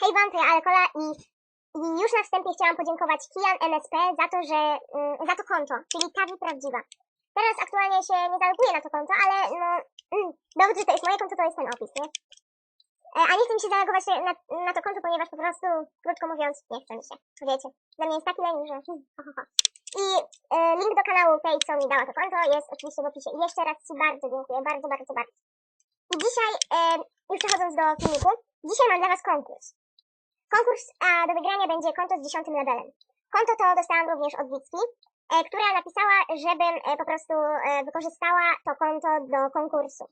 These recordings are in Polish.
Hej wam, to ja Alekola i, i już na wstępie chciałam podziękować Kian MSP za to, że mm, za to konto, czyli Tawi Prawdziwa. Teraz aktualnie się nie zaloguję na to konto, ale no, dowód, że to jest moje konto, to jest ten opis, nie? E, a nie chcę mi się zalogować na, na to konto, ponieważ po prostu, krótko mówiąc, nie chce mi się. Wiecie, dla mnie jest taki leniwy, że hmm, ho, ho, ho. I e, link do kanału tej, co mi dała to konto, jest oczywiście w opisie. Jeszcze raz Ci bardzo dziękuję, bardzo, bardzo, bardzo. I dzisiaj, e, już przechodząc do filmiku, dzisiaj mam dla Was konkurs. Konkurs a do wygrania będzie konto z dziesiątym levelem. Konto to dostałam również od Wicki, e, która napisała, żebym e, po prostu e, wykorzystała to konto do konkursu.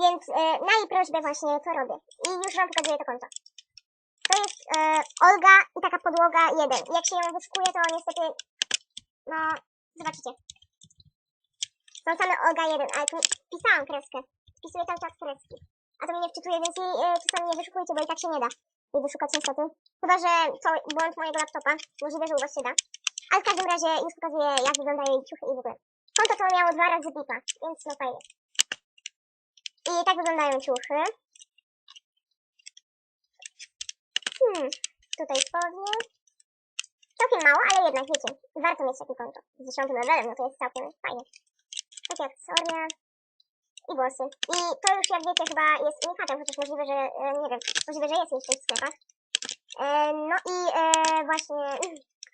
Więc na jej prośbę właśnie to robię. I już Wam pokazuję to konto. To jest Olga i taka podłoga 1. I jak się ją wyszukuje, to niestety, no, zobaczycie. Są same Olga 1, ale tu pisałam kreskę. Wpisuję cały czas kreski. A to mnie nie wczytuje, więc jej czasami nie wyszukujcie, bo i tak się nie da jej wyszukać niestety. Chyba, że to błąd mojego laptopa. Możliwe, że u was się da. Ale w każdym razie już pokazuję, jak wyglądają jej ciuchy i w ogóle. Konto to miało dwa razy bipa, więc no fajnie. I tak wyglądają ciuchy. Hmm, tutaj spodnie. Całkiem mało, ale jednak wiecie, warto mieć takie konto. Z dziesiątym levelem, no to jest całkiem fajnie. Takie akcesoria i włosy. I to już jak wiecie chyba jest unikatem, chociaż możliwe, że e, nie wiem, możliwe, że jest jeszcze w sklepach. E, no i e, właśnie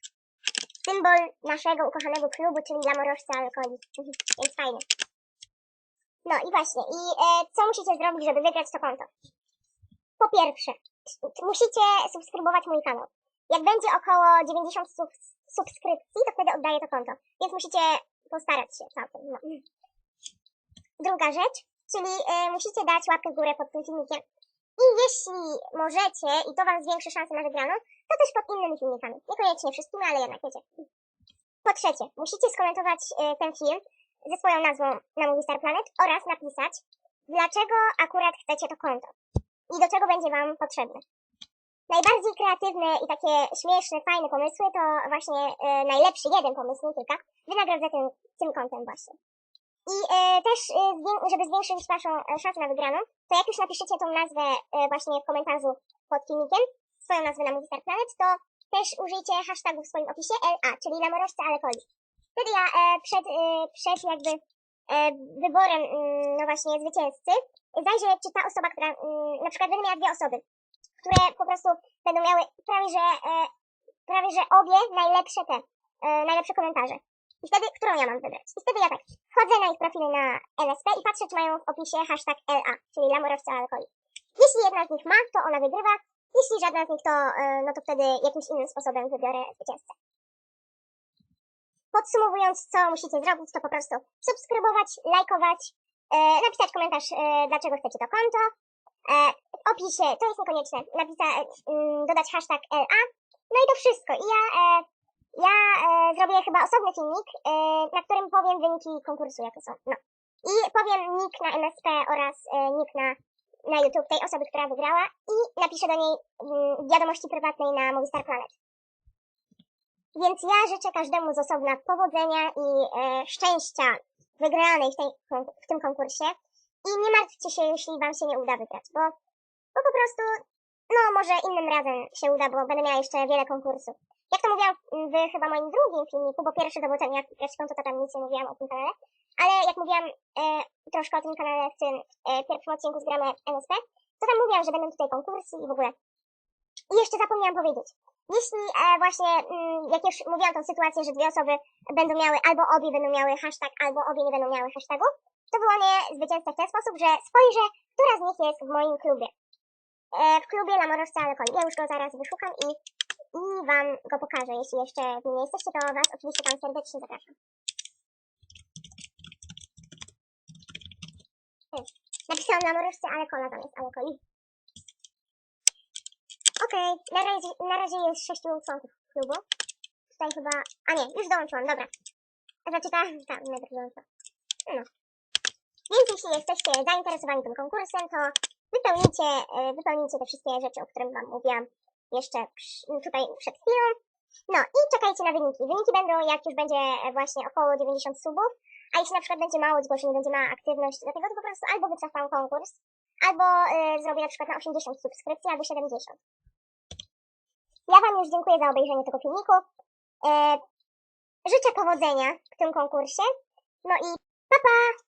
symbol naszego ukochanego klubu, czyli Lamorożca Alkoli. Więc fajnie. No i właśnie, i co musicie zrobić, żeby wygrać to konto? Po pierwsze, musicie subskrybować mój kanał. Jak będzie około 90 sub- subskrypcji, to wtedy oddaję to konto. Więc musicie postarać się całkiem. No. Druga rzecz, czyli e, musicie dać łapkę w górę pod tym filmikiem. I jeśli możecie, i to wam zwiększy szanse na wygraną, to też pod innymi filmikami. Niekoniecznie wszystkimi, ale jednak wiecie. Po trzecie, musicie skomentować e, ten film ze swoją nazwą na Movie Star Planet oraz napisać, dlaczego akurat chcecie to konto i do czego będzie wam potrzebne. Najbardziej kreatywne i takie śmieszne, fajne pomysły to właśnie e, najlepszy jeden pomysł, nie kilka, wynagrodzę tym, tym kontem właśnie. I e, też, e, żeby zwiększyć waszą e, szansę na wygraną, to jak już napiszecie tą nazwę e, właśnie w komentarzu pod filmikiem, swoją nazwę na Movie Planet, to też użyjcie hashtagu w swoim opisie LA, czyli Lamorożca ale Koli. Wtedy ja e, przed, e, przed jakby e, wyborem mm, no właśnie zwycięzcy zajrzę, czy ta osoba, która mm, na przykład będę miała dwie osoby, które po prostu będą miały prawie, że e, prawie, że obie najlepsze te, e, najlepsze komentarze. I wtedy, którą ja mam wybrać? I wtedy ja tak, wchodzę na ich profile na LSP i patrzę, czy mają w opisie hashtag LA, czyli Lamorowca Alkoholi. Jeśli jedna z nich ma, to ona wygrywa. Jeśli żadna z nich, to, e, no to wtedy jakimś innym sposobem wybiorę zwycięzcę. Podsumowując, co musicie zrobić, to po prostu subskrybować, lajkować, e, napisać komentarz, e, dlaczego chcecie to konto. W opisie, to jest niekonieczne, napisać, mm, dodać hashtag LA. No i to wszystko. I ja, ja e, zrobię chyba osobny filmik, e, na którym powiem wyniki konkursu, jakie są. No. I powiem nick na MSP oraz e, nick na, na YouTube tej osoby, która wygrała i napiszę do niej mm, wiadomości prywatnej na Movistar Planet. Więc ja życzę każdemu z osobna powodzenia i e, szczęścia wygranej w, tej, w tym konkursie. I nie martwcie się, jeśli wam się nie uda wygrać, bo, bo po prostu, no może innym razem się uda, bo będę miała jeszcze wiele konkursów. Jak to mówiłam w chyba moim drugim filmiku, bo pierwszy to był ten, jak konto, to tam nic nie mówiłam o tym kanale, ale jak mówiłam e, troszkę o tym kanale w tym e, pierwszym odcinku z gramy MSP, to tam mówiłam, że będą tutaj konkursy i w ogóle. I jeszcze zapomniałam powiedzieć. Jeśli e, właśnie, mm, jak już mówiłam tą sytuację, że dwie osoby będą miały, albo obie będą miały hashtag, albo obie nie będą miały hashtagu, to wyłonię zwycięzcę w ten sposób, że spojrzę, która z nich jest w moim klubie. E, w klubie Lamorożca Alekoli. Ja już go zaraz wyszukam i, i wam go pokażę. Jeśli jeszcze w nim nie jesteście, to was oczywiście tam serdecznie zapraszam. Napisałam Lamorożce Alekola, tam jest Alekoli. Okej, na, razie, na razie jest sześciu członków klubu. Tutaj chyba... A nie, już dołączyłam, dobra. Znaczy ta... ta, najpierw dołączyłam. No. Więc jeśli jesteście zainteresowani tym konkursem, to wypełnijcie, e, wypełnijcie te wszystkie rzeczy, o których wam mówiłam jeszcze tutaj przed chwilą. No i czekajcie na wyniki. Wyniki będą jak już będzie e, właśnie około 90 subów, a jeśli na przykład będzie mało zgłoszeń, będzie mała aktywność, dlatego to po prostu albo wycofam konkurs, albo e, zrobię na przykład na 80 subskrypcji, albo 70. Ja Wam już dziękuję za obejrzenie tego filmiku. E, życzę powodzenia w tym konkursie. No i pa pa!